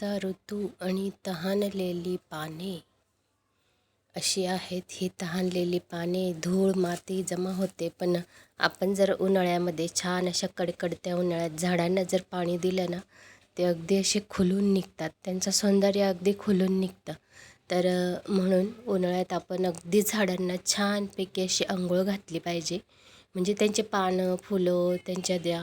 पावसाचा ऋतू आणि तहानलेली पाने अशी आहेत. ही तहानलेली पाने धूळ माती जमा होते पण आपण जर उन्हाळ्यामध्ये छान अशा कडकडत्या उन्हाळ्यात झाडांना जर पाणी दिलं ना ते अगदी असे खुलून निघतात. त्यांचं सौंदर्य अगदी खुलून निघतं. तर म्हणून उन्हाळ्यात आपण अगदी झाडांना छानपैकी अशी आंघोळ घातली पाहिजे. म्हणजे त्यांचे पानं फुलं त्यांच्या द्या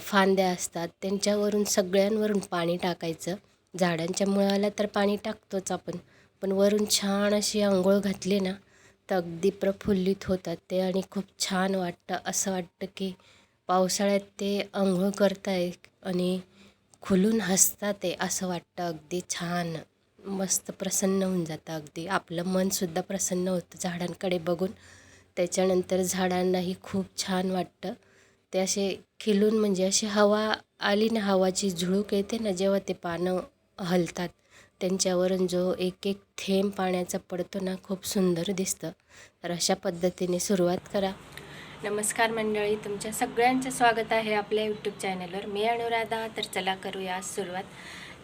फांद्या असतात त्यांच्यावरून सगळ्यांवरून पाणी टाकायचं. झाडांच्या मुळाला तर पाणी टाकतोच आपण. पण वरून छान अशी आंघोळ घातली ना तर अगदी प्रफुल्लित होतात ते आणि खूप छान वाटतं. असं वाटतं की पावसाळ्यात ते आंघोळ करताय आणि खुलून हसतात ते असं वाटतं. अगदी छान. मस्त प्रसन्न होऊन जातं अगदी. आपलं मनसुद्धा प्रसन्न होतं झाडांकडे बघून. त्याच्यानंतर झाडांनाही खूप छान वाटतं. ते असे खिलून म्हणजे अशी हवा आली ना हवाची झुळूक येते ना जेव्हा ते पानं हलतात. त्यांच्यावरून जो एक एक थेंब पाण्याचा पडतो ना खूप सुंदर दिसतं. तर अशा पद्धतीने सुरुवात करा. नमस्कार मंडळी तुमच्या सगळ्यांचं स्वागत आहे आपल्या यूट्यूब चॅनलवर मी अनुराधा तर चला करूया आज सुरुवात.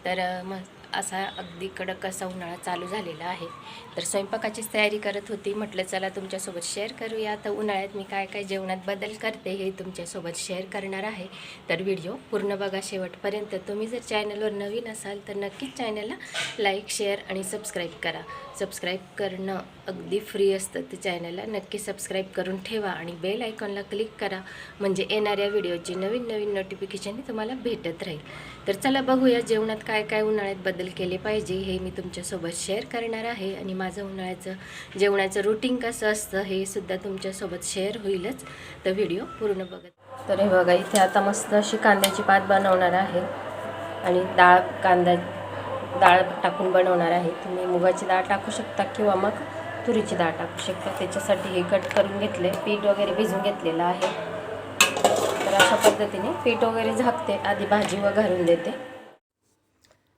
तर मग असा अगदी कडक असा उन्हाळा चालू झालेला आहे. तर स्वयंपाकाचीच तयारी करत होती. म्हटलं चला तुमच्यासोबत शेअर करूया. तर उन्हाळ्यात मी काय काय जेवणात बदल करते हे तुमच्यासोबत शेअर करणार आहे. तर व्हिडिओ पूर्ण बघा शेवटपर्यंत. तुम्ही जर चॅनलवर नवीन असाल तर नक्कीच चॅनलला लाईक शेअर आणि सबस्क्राईब करा. सबस्क्राईब करणं अगदी फ्री असतं. ते चॅनलला नक्की सबस्क्राईब करून ठेवा आणि बेल आयकॉनला क्लिक करा. म्हणजे येणाऱ्या व्हिडिओची नवीन नवीन नोटिफिकेशन तुम्हाला भेटत राहील. तर चला बघूया जेवणात काय काय उन्हाळ्यात बदल केले पाहिजे हे मी तुमच्यासोबत शेअर करणार आहे. आणि माझं उन्हाळ्याचं जेवणाचं रुटीन कसं असतं हे सुद्धा तुमच्यासोबत शेअर होईलच. तर व्हिडिओ पूर्ण बघत तर हे बघा इथे आता मस्त अशी कांद्याची पात बनवणार आहे. आणि डाळ कांदा डाळ टाकून बनवणार आहे. तुम्ही मुगाची डाळ टाकू शकता किंवा मग तुरीची डाळ टाकू शकता. त्याच्यासाठी हे कट करून घेतले पीठ वगैरे भिजून घेतलेलं आहे. पद्धतीने पीठ वगैरे झाकते आधी भाजी व घालून देते.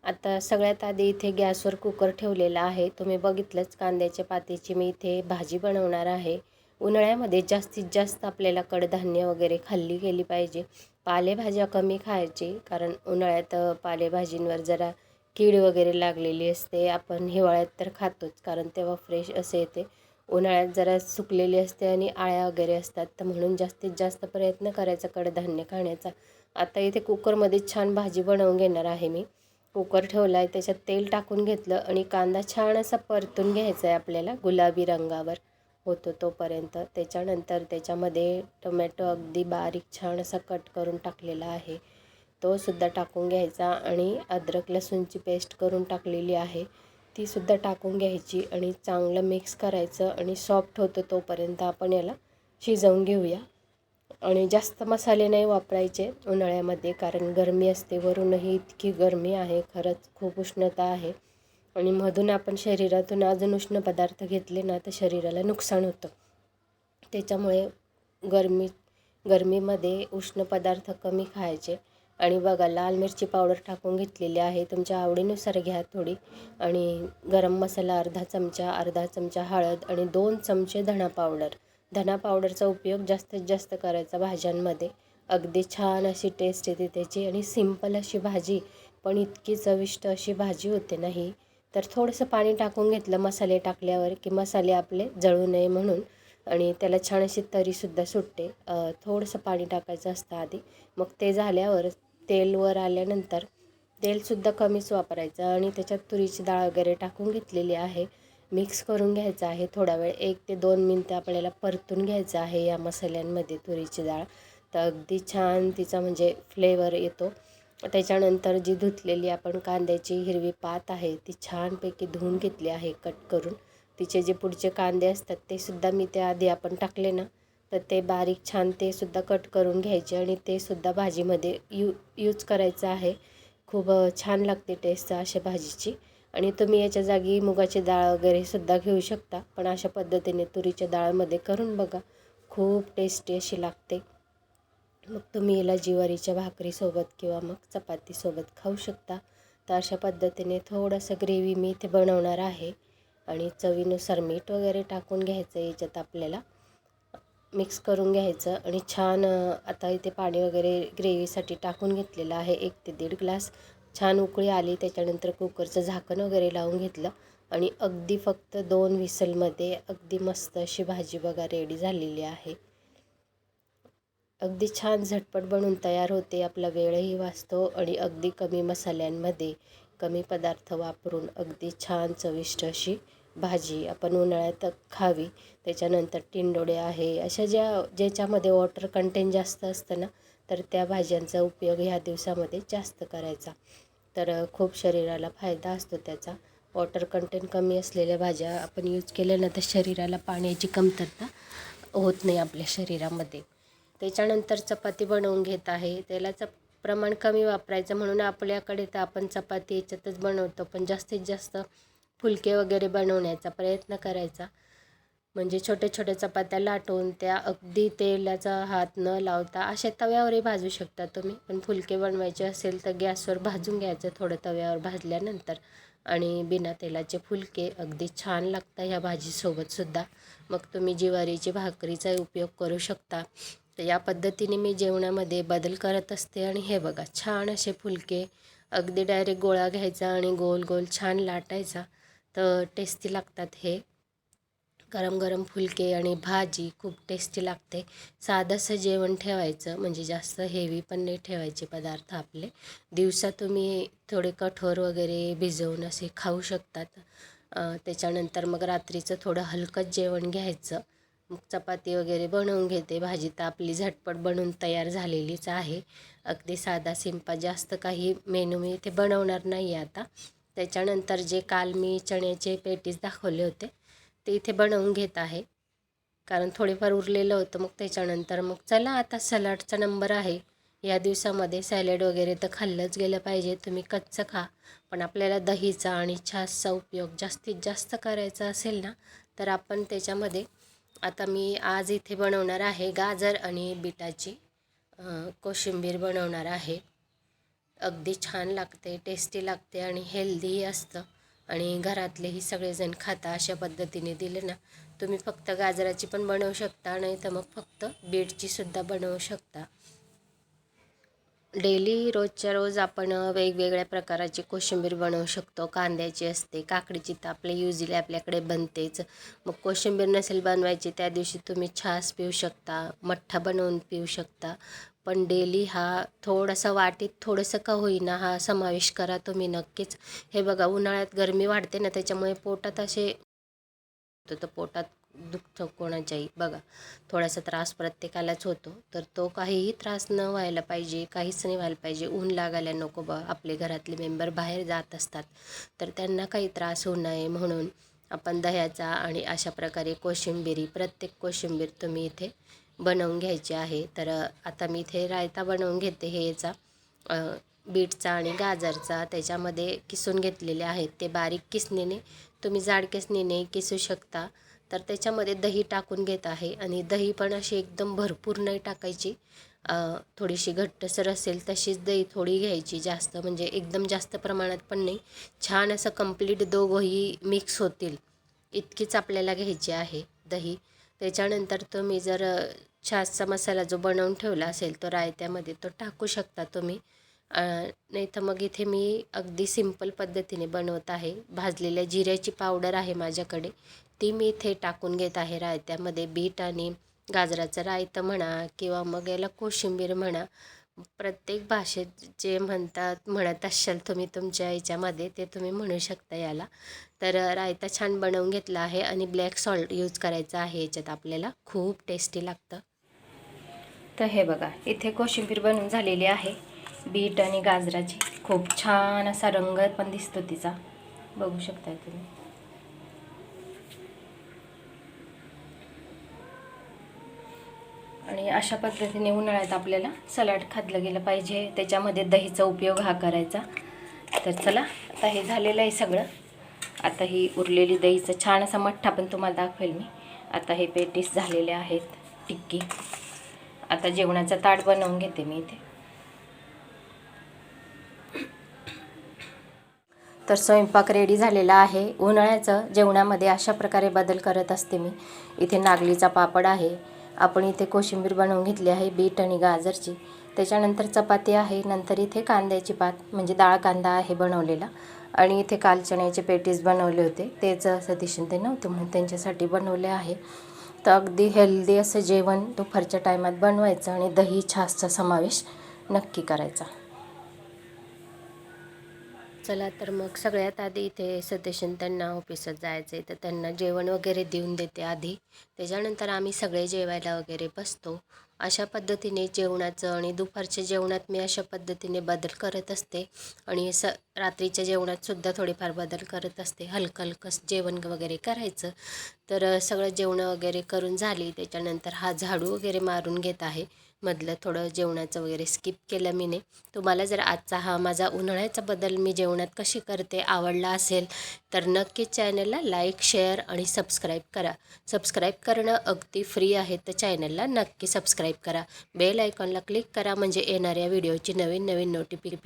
आता सगळ्यात आधी इथे गॅसवर कुकर ठेवलेला आहे. तुम्ही बघितलंच कांद्याच्या पातीची मी इथे भाजी बनवणार आहे. उन्हाळ्यामध्ये जास्तीत जास्त आपल्याला कडधान्य वगैरे खाल्ली गेली पाहिजे. पालेभाज्या कमी खायची कारण उन्हाळ्यात पालेभाजींवर जरा कीड वगैरे लागलेली असते. आपण हिवाळ्यात तर खातोच कारण तेव्हा फ्रेश असे येते. उन्हाळ्यात जरा सुकलेली असते आणि आळ्या वगैरे असतात. तर म्हणून जास्तीत जास्त प्रयत्न करायचा कडधान्य खाण्याचा. आता इथे कुकरमध्ये छान भाजी बनवून घेणार आहे मी. कुकर ठेवला आहे त्याच्यात तेल टाकून घेतलं आणि कांदा छान असा परतून घ्यायचा आहे आपल्याला गुलाबी रंगावर होतो तोपर्यंत. त्याच्यानंतर त्याच्यामध्ये टोमॅटो अगदी बारीक छान असा कट करून टाकलेला आहे. तो सुद्धा टाकून घ्यायचा आणि अद्रक लसूणची पेस्ट करून टाकलेली आहे. ती सुद्धा टाकून घ्यायची आणि चांगलं मिक्स करायचं आणि सॉफ्ट होतं तोपर्यंत आपण याला शिजवून घेऊया. आणि जास्त मसाले नाही वापरायचे उन्हाळ्यामध्ये कारण गरमी असते. वरूनही इतकी गरमी आहे खरंच खूप उष्णता आहे. आणि मधून आपण शरीरातून अजून उष्ण पदार्थ घेतले ना तर शरीराला नुकसान होतं. त्याच्यामुळे गरमी गरमीमध्ये उष्ण पदार्थ कमी खायचे. आणि बघा लाल मिरची पावडर टाकून घेतलेली आहे. तुमच्या आवडीनुसार घ्या थोडी. आणि गरम मसाला अर्धा चमचा अर्धा चमचा हळद आणि दोन चमचे धणा पावडर. धना पावडरचा उपयोग जास्तीत जास्त करायचा भाज्यांमध्ये. अगदी छान अशी टेस्ट येते त्याची आणि सिंपल अशी भाजी. पण इतकी चविष्ट अशी भाजी होते नाही तर थोडंसं पाणी टाकून घेतलं मसाले टाकल्यावर की मसाले आपले जळू नये म्हणून. आणि त्याला छान अशी तरीसुद्धा सुटते. थोडंसं पाणी टाकायचं असतं आधी. मग ते झाल्यावर तेल वर आल्यानंतर तेलसुद्धा कमीच वापरायचं आणि त्याच्यात तुरीची डाळ वगैरे टाकून घेतलेली आहे. मिक्स करून घ्यायचं आहे. थोडा वेळ एक ते दोन मिनटं आपल्याला परतून घ्यायचं आहे या मसाल्यांमध्ये तुरीची डाळ. तर अगदी छान तिचा म्हणजे फ्लेवर येतो. त्याच्यानंतर जी धुतलेली आपण कांद्याची हिरवी पात आहे ती छानपैकी धुवून घेतली आहे कट करून. तिचे जे पुढचे कांदे असतात ते सुद्धा मी त्या आधी आपण टाकले ना. तर ते बारीक छान ते सुद्धा कट करून घ्यायचे आणि ते सुद्धा भाजीमध्ये यू यूज करायचं आहे. खूप छान लागते टेस्ट अशा भाजीची. आणि तुम्ही याच्या जागी मुगाची डाळ वगैरे सुद्धा घेऊ शकता. पण अशा पद्धतीने तुरीच्या डाळमध्ये करून बघा. खूप टेस्टी अशी लागते. मग तुम्ही याला ज्वारीच्या भाकरीसोबत किंवा मग चपातीसोबत खाऊ शकता. तर अशा पद्धतीने थोडंसं ग्रेव्ही मी इथे बनवणार आहे. आणि चवीनुसार मीठ वगैरे टाकून घ्यायचं याच्यात आपल्याला. मिक्स करून घ्यायचं आणि छान आता इथे पाणी वगैरे ग्रेव्हीसाठी टाकून घेतलेलं आहे एक ते दीड ग्लास. छान उकळी आली त्याच्यानंतर कुकरचं झाकण वगैरे लावून घेतलं आणि अगदी फक्त दोन विसलमध्ये अगदी मस्त अशी भाजी बघा रेडी झालेली आहे. अगदी छान झटपट बनून तयार होते आपला वेळही वाचतो आणि अगदी कमी मसाल्यांमध्ये कमी पदार्थ वापरून अगदी छान चविष्ट अशी भाजी आपण उन्हाळ्यात खावी त्याच्यानंतर टिंडोडे आहे अशा ज्या ज्याच्यामध्ये वॉटर कंटेंट जास्त असतं ना तर त्या भाज्यांचा उपयोग ह्या दिवसामध्ये जास्त करायचा. तर खूप शरीराला फायदा असतो त्याचा. वॉटर कंटेंट कमी असलेल्या भाज्या आपण यूज केल्या ना तर शरीराला पाण्याची कमतरता होत नाही आपल्या शरीरामध्ये. त्याच्यानंतर चपाती बनवून घेत आहे. तेलाचं प्रमाण कमी वापरायचं म्हणून आपल्याकडे तर आपण चपाती याच्यातच बनवतो पण जास्तीत जास्त फुलके वगैरे बनवण्याचा प्रयत्न करायचा. म्हणजे छोट्या छोट्या चपात्या लाटून त्या अगदी तेलाचा हात न लावता अशा तव्यावरही भाजू शकता तुम्ही. पण फुलके बनवायचे असेल तर गॅसवर भाजून घ्यायचं थोडं तव्यावर भाजल्यानंतर. आणि बिना तेलाचे फुलके अगदी छान लागतं ह्या भाजीसोबतसुद्धा मग तुम्ही ज्वारीची भाकरीचा उपयोग करू शकता. तर या पद्धतीने मी जेवणामध्ये बदल करत असते आणि हे बघा छान असे फुलके अगदी डायरेक्ट गोळा घ्यायचा आणि गोल गोल छान लाटायचा. तर टेस्टी लागतात हे. गरम गरम फुलके आणि भाजी खूप टेस्टी लागते. साधंसं जेवण ठेवायचं म्हणजे जास्त हेवी पण नाही ठेवायचे पदार्थ आपले. दिवसा तुम्ही थोडे कठोर वगैरे भिजवून असे खाऊ शकतात. त्याच्यानंतर मग रात्रीचं थोडं हलकंच जेवण घ्यायचं. मग चपाती वगैरे बनवून घेते. भाजी तर आपली झटपट बनवून तयार झालेलीच आहे. अगदी साधा सिंपा जास्त काही मेनू मी इथे बनवणार नाही आता. त्याच्यानंतर जे काल मी चण्याचे पेटीस दाखवले होते ते इथे बनवून घेत आहे. कारण थोडेफार उरलेलं होतं मग त्याच्यानंतर मग चला आता सलाडचा नंबर आहे. या दिवसामध्ये सॅलड वगैरे तर खाल्लंच गेलं पाहिजे तुम्ही कच्चं खा. पण आपल्याला दहीचा आणि छासचा उपयोग जास्तीत जास्त करायचा असेल ना तर आपण त्याच्यामध्ये आता मी आज इथे बनवणार आहे गाजर आणि बिटाची कोशिंबीर बनवणार आहे. अगदी छान लागते टेस्टी लागते आणि हेल्दीही असतं. आणि घरातलेही सगळेजण खाता अशा पद्धतीने दिले ना तुम्ही फक्त गाजराची पण बनवू शकता नाही तर मग फक्त बीटचीसुद्धा बनवू शकता. डेली रोजच्या रोज आपण वेगवेगळ्या प्रकाराची कोशिंबीर बनवू शकतो. कांद्याची असते काकडीची तर आपल्या युजली आपल्याकडे बनतेच. मग कोशिंबीर नसेल बनवायची त्या दिवशी तुम्ही छास पिऊ शकता मठ्ठा बनवून पिऊ शकता. पण डेली हा थोडंसं वाटीत थोडंसं का होईना हा समावेश करा तुम्ही नक्कीच. हे बघा उन्हाळ्यात गरमी वाढते ना त्याच्यामुळे पोटात असे तर पोटात दुखतं कोणाच्याही. बघा थोडासा त्रास प्रत्येकालाच होतो तर तो काहीही त्रास न व्हायला पाहिजे काहीच नाही व्हायला पाहिजे. ऊन लागायला नको बा आपले घरातले मेंबर बाहेर जात असतात तर त्यांना काही त्रास होऊ नये म्हणून आपण दह्याचा आणि अशा प्रकारे कोशिंबिरी प्रत्येक कोशिंबीर तुम्ही इथे बनवून घ्यायची आहे. तर आता मी इथे रायता बनवून घेते हे याचा. बीटचा आणि गाजरचा त्याच्यामध्ये किसून घेतलेले आहेत ते बारीक किसणीने. तुम्ही जाड किसणीने किसू शकता. तर त्याच्यामध्ये दही टाकून घेत आहे. आणि दही पण अशी एकदम भरपूर नाही टाकायची. थोडीशी घट्टसर असेल तशीच दही थोडी घ्यायची जास्त. म्हणजे एकदम जास्त प्रमाणात पण नाही. छान असं कंप्लीट दोघंही मिक्स होतील. इतकीच आपल्याला घ्यायची आहे दही. त्याच्यानंतर तुम्ही जर छासचा मसाला जो बनवून ठेवला असेल तो रायत्यामध्ये तो टाकू शकता तुम्ही. नाही तर मग इथे मी अगदी सिंपल पद्धतीने बनवत आहे. भाजलेल्या जिऱ्याची पावडर आहे माझ्याकडे. ती मी इथे टाकून घेत आहे रायत्यामध्ये. बीट आणि गाजराचं रायतं म्हणा किंवा मग याला कोशिंबीर म्हणा. प्रत्येक भाषेत जे म्हणतात म्हणत असाल तुम्ही तुमच्या याच्यामध्ये ते तुम्ही म्हणू शकता याला. तर रायता छान बनवून घेतला आहे आणि ब्लॅक सॉल्ट यूज करायचा आहे याच्यात आपल्याला. खूप टेस्टी लागतं. तर हे बघा इथे कोशिंबीर बनवून झालेली आहे. बीट आणि गाजराची. खूप छान असा रंग पण दिसतो तिचा. बघू शकता तुम्ही. आणि अशा पद्धतीने उन्हाळ्यात आपल्याला सलाड खाल्लं गेलं पाहिजे. त्याच्यामध्ये दहीचा उपयोग हा करायचा. तर चला आता हे झालेलं आहे सगळं. आता ही उरलेली दहीचं छान असा मठ्ठा पण तुम्हाला दाखवेल मी. आता हे पेटीस झालेले आहेत टिक्की. आता जेवणाचा ताट बनवून घेते मी इथे. तर स्वयंपाक रेडी झालेला आहे. उन्हाळ्याचं जेवणामध्ये अशा प्रकारे बदल करत असते मी. इथे नागलीचा पापड आहे. आपण इथे कोशिंबीर बनवून घेतली आहे बीट आणि गाजरची. त्याच्यानंतर चपाती आहे नंतर इथे कांद्याची पात म्हणजे डाळ कांदा आहे बनवलेला. आणि इथे काल चण्याचे पेटीस बनवले होते. तेच सतीश ते नव्हते म्हणून त्यांच्यासाठी बनवले आहे. तर अगदी हेल्दी असं जेवण दुपारच्या टायमात बनवायचं आणि दही छासचा समावेश नक्की करायचा. चला तर मग सगळ्यात आधी इथे सतीशन त्यांना ऑफिसात जायचं आहे तर त्यांना जेवण वगैरे देऊन देते आधी. त्याच्यानंतर आम्ही सगळे जेवायला वगैरे बसतो. अशा पद्धतीने जेवणाचं आणि दुपारच्या जेवणात मी अशा पद्धतीने बदल करत असते. आणि स रात्रीच्या जेवणात सुद्धा थोडेफार बदल करत असते. हलकं हलकं जेवण वगैरे करायचं. तर सगळं जेवणं वगैरे करून झाली. त्याच्यानंतर हा झाडू वगैरे मारून घेत आहे. मधलं थोडं जेवणाचं वगैरे स्किप केलं मी ने तुम्हाला जर आजचा हा माझा उन्हाळ्याचा बदल मी जेवणात कशी करते आवडला असेल तर नक्कीच चॅनलला लाईक शेअर आणि सबस्क्राईब करा. सबस्क्राईब करणं अगदी फ्री आहे तर चॅनलला नक्की सबस्क्राईब करा. बेल आयकॉनला क्लिक करा म्हणजे येणाऱ्या व्हिडिओची नवीन नवीन नोटिफिकेशन